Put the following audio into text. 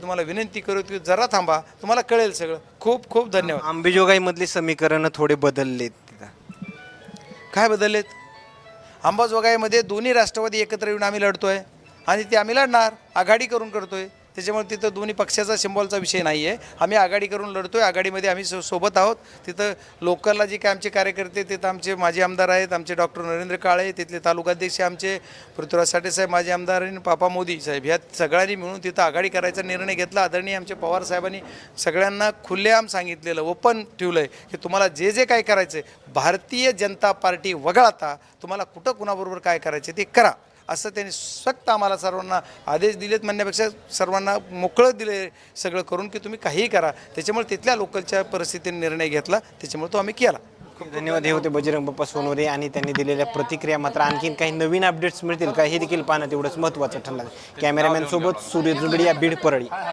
तुम्हाला विनंती करू की जरा थांबा तुम्हाला कळेल सगळं. खूप खूप धन्यवाद. आंबेजोगाईमधली समीकरणं थोडे बदललेत तिथं. काय बदललेत? अंबाजोगाईमध्ये दोन्ही राष्ट्रवादी एकत्र येऊन आम्ही लढतोय आणि ते आम्ही लढणार आघाडी करून करतोय. त्याच्यामुळे तिथं दोन्ही पक्षाचा सिम्बॉलचा विषय नाही आहे. आम्ही आघाडी करून लढतो आहे आघाडीमध्ये आम्ही सो सोबत आहोत. तिथं लोकलला जे काय आमचे कार्यकर्ते तिथं आमचे माजी आमदार आहेत आमचे डॉक्टर नरेंद्र काळे तिथले तालुकाध्यक्ष आमचे पृथ्वीराज साठे साहेब माजी आमदार आणि पापा मोदी साहेब. ह्या सगळ्यांनी मिळून तिथं आघाडी करायचा निर्णय घेतला. आदरणीय आमचे पवार साहेबांनी सगळ्यांना खुलेआम सांगितलेलं ओपन ठेवलं आहे की तुम्हाला जे जे काय करायचं आहे भारतीय जनता पार्टी वगळता तुम्हाला कुठं कुणाबरोबर काय करायचं ते करा. असं त्यांनी सक्त आम्हाला सर्वांना आदेश दिलेत म्हणण्यापेक्षा सर्वांना मोकळं दिले सगळं करून की तुम्ही काहीही करा. त्याच्यामुळे तिथल्या लोकलच्या परिस्थितीने निर्णय घेतला. त्याच्यामुळे तो आम्ही केला. धन्यवाद. हे होते बजरंग बाप्पा सोनवरे आणि त्यांनी दिलेल्या प्रतिक्रिया मात्र आणखीन काही नवीन अपडेट्स मिळतील का हे देखील पाहणं तेवढंच महत्त्वाचं ठरणार कॅमेरामॅन सोबत सूर्य जुबडिया बीड परळी.